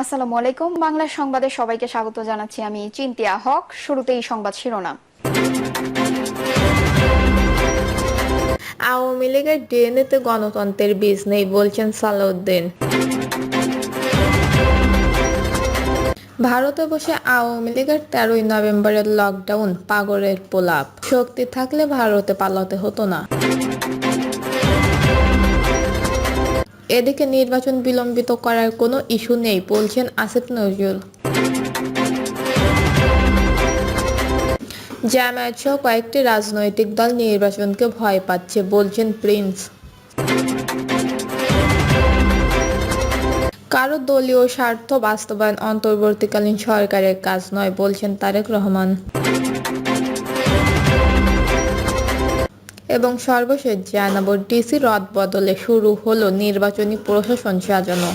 আসসালামু আলাইকুম। বাংলা সংবাদে সবাইকে স্বাগত জানাচ্ছি আমি চিন্তিয়া হক। শুরুতেই সংবাদ শিরোনাম। আওয়ামী লীগের ডিএনএতে গণতন্ত্রের বীজ নেই বলছেন সালাউদ্দিন। ভারতে বসে আওয়ামী লীগের তেরোই নভেম্বরের লকডাউন পাগরের পোলাপ। শক্তি থাকলে ভারতে পালাতে হতো না। এদিকে নির্বাচন বিলম্বিত করার কোনো ইস্যু নেই, বলছেন আসিফ নজরুল। জামায়াত সহ কয়েকটি রাজনৈতিক দল নির্বাচনকে ভয় পাচ্ছে, বলছেন প্রিন্স। কারও দলীয় স্বার্থ বাস্তবায়ন অন্তর্বর্তীকালীন সরকারের কাজ নয়, বলছেন তারেক রহমান। এবং সর্বশেষ জানাব, ডিসি রদ বদলে শুরু হলো নির্বাচনী প্রশাসন সাজানো।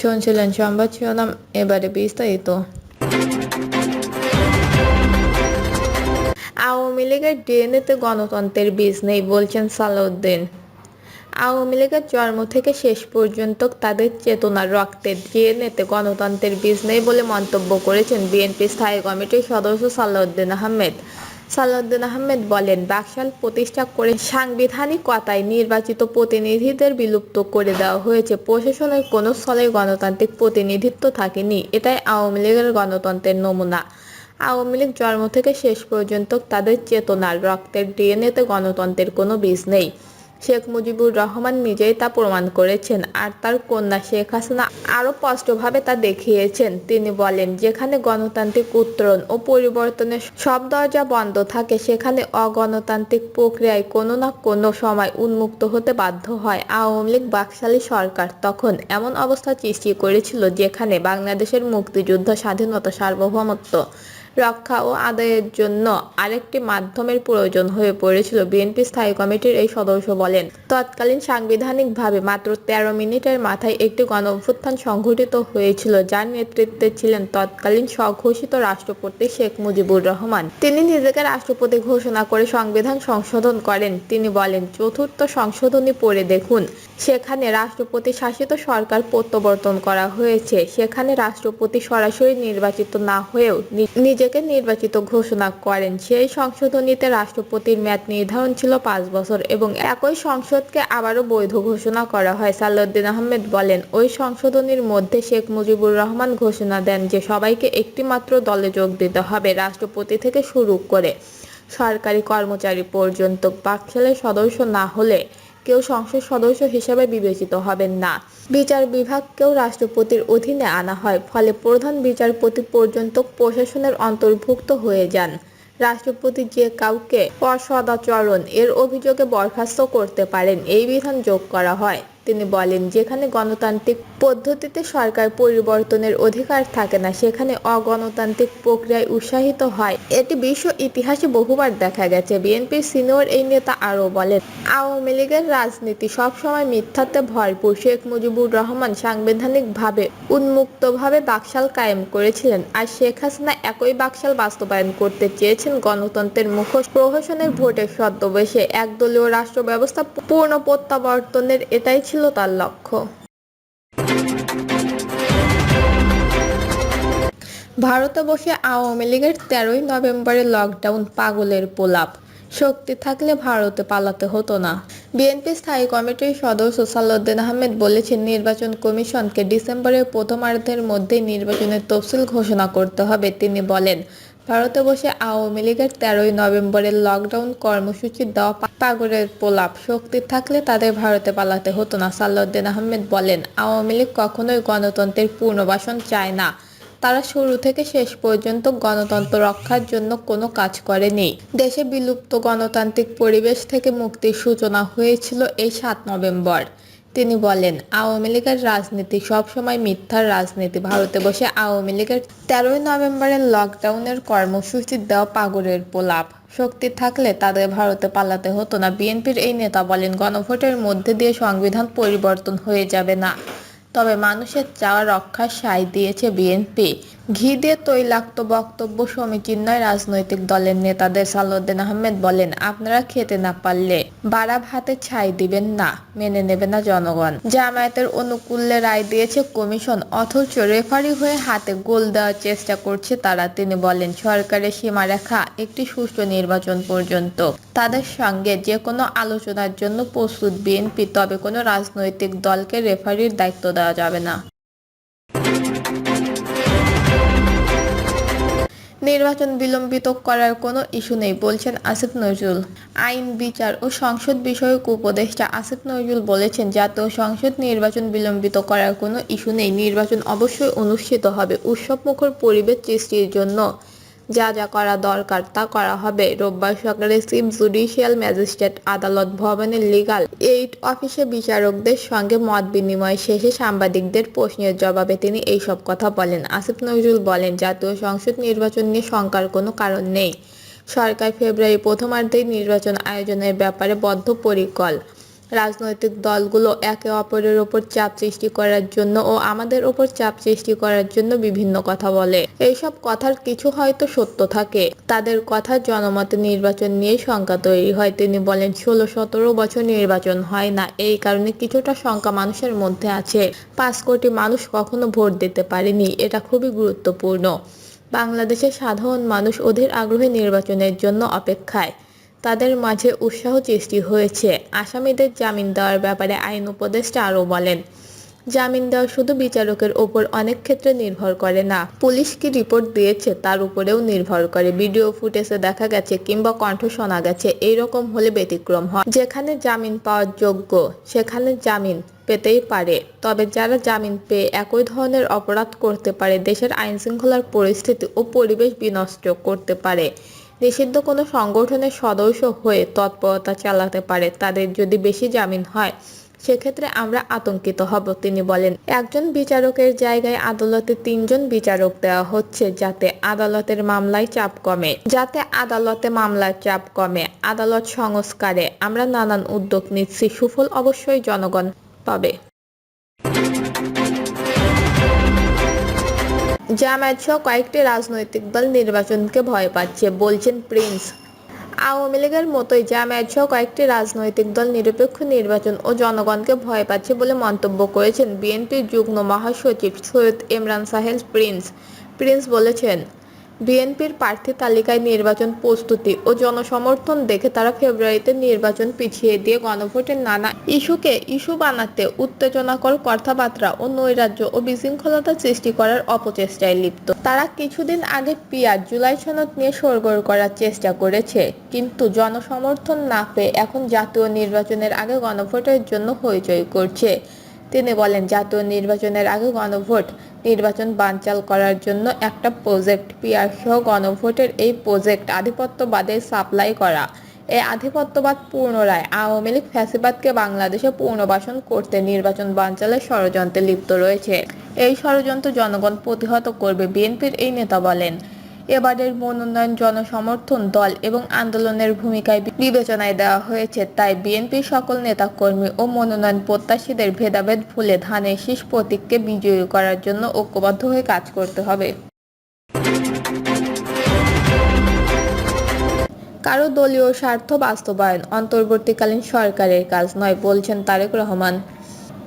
শুনছিলেন সংবাদ শিরোনাম, এবারে বিস্তারিত। আওয়ামী লীগের ডিএনএতে গণতন্ত্রের বীজ নেই বলছেন সালাউদ্দিন। আওয়ামী লীগের জন্ম থেকে শেষ পর্যন্ত তাদের চেতনার রক্তের ডিএনএতে গণতন্ত্রের বীজ নেই বলে মন্তব্য করেছেন বিএনপি স্থায়ী কমিটির সদস্য সালাউদ্দিন আহমেদ। সালাউদ্দিন আহমেদ বলেন, বাকশাল প্রতিষ্ঠা করে সাংবিধানিকতায় নির্বাচিত প্রতিনিধিদের বিলুপ্ত করে দেওয়া হয়েছে। প্রশাসনের কোনো স্থলে গণতান্ত্রিক প্রতিনিধিত্ব থাকেনি। এটাই আওয়ামী লীগের গণতন্ত্রের নমুনা। আওয়ামী লীগ জন্ম থেকে শেষ পর্যন্ত তাদের চেতনার রক্তের ডিএনএতে গণতন্ত্রের কোনো বীজ নেই। শেখ মুজিবুর রহমান নিজেই তা প্রমাণ করেছেন আর তার কন্যা শেখ হাসিনা আরও স্পষ্টভাবে তা দেখিয়েছেন। তিনি বলেন, যেখানে গণতান্ত্রিক উত্তরণ ও পরিবর্তনের সব দরজা বন্ধ থাকে, সেখানে অগণতান্ত্রিক প্রক্রিয়ায় কোনো না কোনো সময় উন্মুক্ত হতে বাধ্য হয়। আওয়ামী লীগ বাকশালী সরকার তখন এমন অবস্থা সৃষ্টি করেছিল যেখানে বাংলাদেশের মুক্তিযুদ্ধ স্বাধীনতা সার্বভৌমত্ব রক্ষা ও আদায়ের জন্য আরেকটি মাধ্যমের প্রয়োজন হয়ে পড়েছিল, বিএনপি স্থায়ী কমিটির এই সদস্য বলেন। তৎকালীন সাংবিধানিকভাবে মাত্র তেরো মিনিটের মাথায় একটি গণ অভ্যুত্থান সংঘটিত হয়েছিল, যার নেতৃত্বে ছিলেন তৎকালীন স্বঘোষিত রাষ্ট্রপতি শেখ মুজিবুর রহমান। তিনি নিজেকে রাষ্ট্রপতি ঘোষণা করে সংবিধান সংশোধন করেন। তিনি বলেন, চতুর্থ সংশোধনী পড়ে দেখুন। সেখানে রাষ্ট্রপতি শাসিত সরকার প্রত্যাবর্তন করা হয়েছে। সেখানে রাষ্ট্রপতি সরাসরি নির্বাচিত না হয়েও নি- নিজেকে নির্বাচিত ঘোষণা করেন। সেই সংশোধনীতে রাষ্ট্রপতির মেয়াদ নির্ধারণ ছিল পাঁচ বছর এবং একই সংসদকে আবারও বৈধ ঘোষণা করা হয়, সালাউদ্দিন আহমেদ বলেন। ওই সংশোধনীর মধ্যে শেখ মুজিবুর রহমান ঘোষণা দেন যে, সবাইকে একটি মাত্র দলে যোগ দিতে হবে, রাষ্ট্রপতি থেকে শুরু করে সরকারি কর্মচারী পর্যন্ত বাকশালের সদস্য না হলে কেউ সংসদ সদস্য হিসেবে বিবেচিত হবেন না। বিচার বিভাগকেও রাষ্ট্রপতির অধীনে আনা হয়, ফলে প্রধান বিচারপতি পর্যন্ত প্রশাসনের অন্তর্ভুক্ত হয়ে যান। রাষ্ট্রপতি যে কাউকে অসদাচরণ এর অভিযোগে বরখাস্ত করতে পারেন, এই বিধান যোগ করা হয়। তিনি বলেন, যেখানে গণতান্ত্রিক পদ্ধতিতে সরকার পরিবর্তনের অধিকার থাকে না, সেখানে অগণতান্ত্রিক প্রক্রিয়ায় উৎসাহিত হয়। এটি বিশ্ব ইতিহাসে বহুবার দেখা গেছে। বিএনপির সিনিয়র এই নেতা আরও বলেন, আওয়ামী লীগের রাজনীতি সবসময় মিথ্যাতে ভরপুর। শেখ মুজিবুর রহমান সাংবিধানিকভাবে উন্মুক্তভাবে বাকশাল কায়েম করেছিলেন আর শেখ হাসিনা একই বাকশাল বাস্তবায়ন করতে চেয়েছেন গণতন্ত্রের মুখোশ। প্রহসনের ভোটের ছদ্মবেশে একদলীয় রাষ্ট্র ব্যবস্থা পূর্ণ প্রত্যাবর্তনের এটাই ছিল তার লক্ষ্য। ভারতে বসে আওয়ামী লীগের তেরোই নভেম্বরের লকডাউন পাগলের পোলাপ শক্তি থাকলে ভারতে পালাতে হতো না। বিএনপি স্থায়ী কমিটির সদস্য সালাউদ্দিন আহমেদ বলেছেন, নির্বাচন কমিশনকে ডিসেম্বরের প্রথমার্ধের মধ্যেই নির্বাচনের তফসিল ঘোষণা করতে হবে। তিনি বলেন ভারতে বসে আওয়ামী লীগের তেরোই নভেম্বরের লকডাউন কর্মসূচি দেওয়া পা- পাগলের পোলাপ শক্তি থাকলে তাদের ভারতে পালাতে হতো না, সালাউদ্দিন আহমেদ বলেন। আওয়ামী লীগ কখনোই গণতন্ত্রের পুনর্বাসন চায় না। তারা শুরু থেকে শেষ পর্যন্ত গণতন্ত্র রক্ষার জন্য কোনো কাজ করেনি। দেশে বিলুপ্ত গণতান্ত্রিক পরিবেশ থেকে মুক্তির সূচনা হয়েছিল এই সাত নভেম্বর। তিনি বলেন, আওয়ামী লীগের রাজনীতি সবসময় মিথ্যার রাজনীতি। ভারতে বসে আওয়ামী লীগের তেরোই নভেম্বরের লকডাউনের কর্মসূচি দেওয়া পাগরের পোলাপ শক্তি থাকলে তাদের ভারতে পালাতে হতো না। বিএনপির এই নেতা বলেন, গণভোটের মধ্যে দিয়ে সংবিধান পরিবর্তন হয়ে যাবে না। তবে মানুষের চাওয়া রক্ষার সায় দিয়েছে বিএনপি। ঘি দিয়ে তৈলাক্ত বক্তব্য সমীচীন নয় রাজনৈতিক দলের নেতাদের সালাউদ্দিন আহমেদ বলেন, আপনারা খেতে না পারলে বাড়া ভাতে ছাই দিবেন না, মেনে নেবে না জনগণ। জামায়াতের অনুকূলে রায় দিয়েছে কমিশন, অথচ রেফারি হয়ে হাতে গোল দেওয়ার চেষ্টা করছে তারা। তিনি বলেন, সরকারের সীমারেখা একটি সুষ্ঠু নির্বাচন পর্যন্ত। তাদের সঙ্গে যে কোনো আলোচনার জন্য প্রস্তুত বিএনপি, তবে কোনো রাজনৈতিক দলকে রেফারির দায়িত্ব দেওয়া যাবে না। নির্বাচন বিলম্বিত করার কোনো ইস্যু নেই, বলছেন আসিফ নজরুল। আইন, বিচার ও সংসদ বিষয়ক উপদেষ্টা আসিফ নজরুল বলেছেন, জাতীয় সংসদ নির্বাচন বিলম্বিত করার কোনো ইস্যু নেই, নির্বাচন অবশ্যই অনুষ্ঠিত হবে, উৎসবমুখর পরিবেশ সৃষ্টির জন্য। যা যা করা দরকার তা করা হবে। রোববার সকালে চিফ জুডিশিয়াল ম্যাজিস্ট্রেট আদালত ভবনের লিগাল এইড অফিসে বিচারকদের সঙ্গে মত বিনিময় শেষে সাংবাদিকদের প্রশ্নের জবাবে তিনি এইসব কথা বলেন। আসিফ নজরুল বলেন, জাতীয় সংসদ নির্বাচন নিয়ে শঙ্কার কোনো কারণ নেই। সরকার ফেব্রুয়ারি প্রথমার্ধেই নির্বাচন আয়োজনের ব্যাপারে বদ্ধপরিকর। রাজনৈতিক দলগুলো একে অপরের ওপর চাপ সৃষ্টি করার জন্য ও আমাদের ওপর চাপ সৃষ্টি করার জন্য বিভিন্ন কথা বলে। এইসব কথার কিছু হয়তো সত্য থাকে। তাদের কথা জনমতে নির্বাচন নিয়ে শঙ্কা তৈরি হয়। তিনি বলেন ষোলো সতেরো বছর নির্বাচন হয় না। এই কারণে কিছুটা শঙ্কা মানুষের মধ্যে আছে। পাঁচ কোটি মানুষ কখনো ভোট দিতে পারেনি। এটা খুবই গুরুত্বপূর্ণ। বাংলাদেশের সাধারণ মানুষ অধীর আগ্রহে নির্বাচনের জন্য অপেক্ষায়। তাদের মাঝে উৎসাহ সৃষ্টি হয়েছে। আসামিদের জামিন দেওয়ার ব্যাপারে আইন উপদেষ্টা আরও বলেন, জামিন দেওয়া শুধু বিচারকের ওপর অনেক ক্ষেত্রে নির্ভর করে না। পুলিশ কি রিপোর্ট দিয়েছে তার উপরেও নির্ভর করে। ভিডিও ফুটেজে দেখা গেছে কিংবা কণ্ঠ শোনা গেছে এই রকম হলে ব্যতিক্রম হয়। যেখানে জামিন পাওয়ার যোগ্য, সেখানে জামিন পেতেই পারে। তবে যারা জামিন পেয়ে একই ধরনের অপরাধ করতে পারে, দেশের আইনশৃঙ্খলার পরিস্থিতি ও পরিবেশ বিনষ্ট করতে পারে। নিষিদ্ধ কোনো সংগঠনের সদস্য হয়ে তৎপরতা চালাতে পারে, তাদের যদি বেশি জামিন হয়, সেক্ষেত্রে আমরা আতঙ্কিত হব, তিনি বলেন। একজন বিচারকের জায়গায় আদালতে তিনজন বিচারক দেওয়া হচ্ছে, যাতে আদালতের মামলায় চাপ কমে। যাতে আদালতে মামলার চাপ কমে, আদালত সংস্কারে আমরা নানান উদ্যোগ নিচ্ছি, সুফল অবশ্যই জনগণ পাবে। জামায়াত সহ কয়েকটি রাজনৈতিক দল নির্বাচনকে ভয় পাচ্ছে, বলছেন প্রিন্স। আওয়ামী লীগের মতোই জামায়াত সহ কয়েকটি রাজনৈতিক দল নিরপেক্ষ নির্বাচন ও জনগণকে ভয় পাচ্ছে বলে মন্তব্য করেছেন বিএনপির যুগ্ম মহাসচিব সৈয়দ ইমরান সাহেল প্রিন্স। প্রিন্স বলেছেন বিএনপির প্রার্থী তালিকায় নির্বাচন প্রস্তুতি ও জনসমর্থন দেখে তারা ফেব্রুয়ারিতে নির্বাচন পিছিয়ে দিয়ে গণভোটের নানা ইস্যুকে ইস্যু বানাতে উত্তেজনাকর কথাবার্তা ও নৈরাজ্য ও বিশৃঙ্খলতা সৃষ্টি করার অপচেষ্টায় লিপ্ত। তারা কিছুদিন আগে পিয়ার জুলাই সনদ নিয়ে সরগর করার চেষ্টা করেছে, কিন্তু জনসমর্থন না পেয়ে এখন জাতীয় নির্বাচনের আগে গণভোটের জন্য হইচই করছে। তিনি বলেন, জাতীয় নির্বাচনের আগে গণভোট নির্বাচন বানচাল করার জন্য একটা প্রজেক্ট পিয়ার সহ গণভোটের এই প্রজেক্ট আধিপত্যবাদের সাপ্লাই করা। এই আধিপত্যবাদ পুনরায় আওয়ামী লীগ ফ্যাসিবাদকে বাংলাদেশে পুনর্বাসন করতে নির্বাচন বানচালের ষড়যন্ত্রে লিপ্ত রয়েছে। এই ষড়যন্ত্র জনগণ প্রতিহত করবে বিএনপির এই নেতা বলেন। এবারের মনোনয়ন জনসমর্থন দল এবং আন্দোলনের ভূমিকায় বিবেচনায় দেওয়া হয়েছে। তাই বিএনপির সকল নেতাকর্মী ও মনোনয়ন প্রত্যাশীদের ভেদাভেদ ভুলে ধানের শীষ প্রতীককে বিজয়ী করার জন্য ঐক্যবদ্ধ হয়ে কাজ করতে হবে। কারও দলীয় স্বার্থ বাস্তবায়ন অন্তর্বর্তীকালীন সরকারের কাজ নয় বলছেন তারেক রহমান।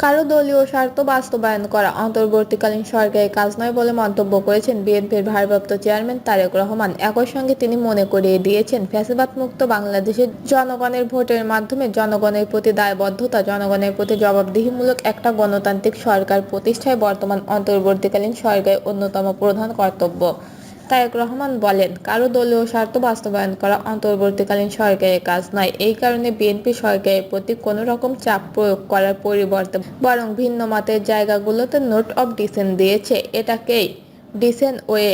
কারও দলীয় স্বার্থ বাস্তবায়ন করা অন্তর্বর্তীকালীন সরকারের কাজ নয় বলে মন্তব্য করেছেন বিএনপির ভারপ্রাপ্ত চেয়ারম্যান তারেক রহমান। একই সঙ্গে তিনি মনে করিয়ে দিয়েছেন ফ্যাসিবাদ মুক্ত বাংলাদেশের জনগণের ভোটের মাধ্যমে জনগণের প্রতি দায়বদ্ধতা, জনগণের প্রতি জবাবদিহিমূলক একটা গণতান্ত্রিক সরকার প্রতিষ্ঠায় বর্তমান অন্তর্বর্তীকালীন সরকারের অন্যতম প্রধান কর্তব্য। তারেক রহমান বলেন, কারও দলীয় স্বার্থ বাস্তবায়ন করা অন্তর্বর্তীকালীন সরকারের কাজ নয়। এই কারণে বিএনপি সরকারের প্রতি কোনো রকম চাপ প্রয়োগ করার পরিবর্তে বরং ভিন্ন মতের জায়গাগুলোতে নোট অব ডিসেন্ট দিয়েছে। এটাকেই ডিসেন্ট ওয়ে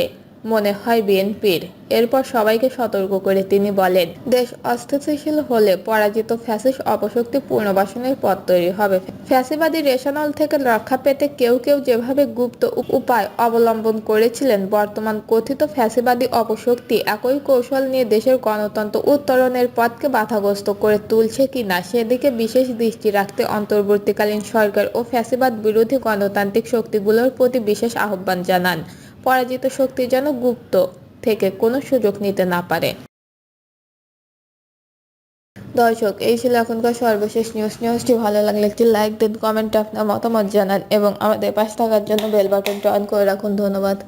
মনে হয় বিএনপির। এরপর সবাইকে সতর্ক করে তিনি বলেন, দেশ অস্থিতিশীল হলে পরাজিত ফ্যাসিস অপশক্তি পুনর্বাসনের পথ তৈরি হবে। ফ্যাসিবাদী রেশনল থেকে রক্ষা পেতে কেউ কেউ যেভাবে গুপ্ত উপায় অবলম্বন করেছিলেন, বর্তমান কথিত ফ্যাসিবাদী অপশক্তি একই কৌশল নিয়ে দেশের গণতন্ত্র উত্তরণের পথকে বাধাগ্রস্ত করে তুলছে কিনা সেদিকে বিশেষ দৃষ্টি রাখতে অন্তর্বর্তীকালীন সরকার ও ফ্যাসিবাদ বিরোধী গণতান্ত্রিক শক্তিগুলোর প্রতি বিশেষ আহ্বান জানান। পরাজিত শক্তি যেন গুপ্ত থেকে কোনো সুযোগ নিতে না পারে। দর্শক, এই ছিল এখনকার সর্বশেষ নিউজ নিউজটি ভালো লাগলে একটি লাইক দিন কমেন্টে আপনার মতামত জানান এবং আমাদের পাশে থাকার জন্য বেল বাটনটা অন করে রাখুন। ধন্যবাদ।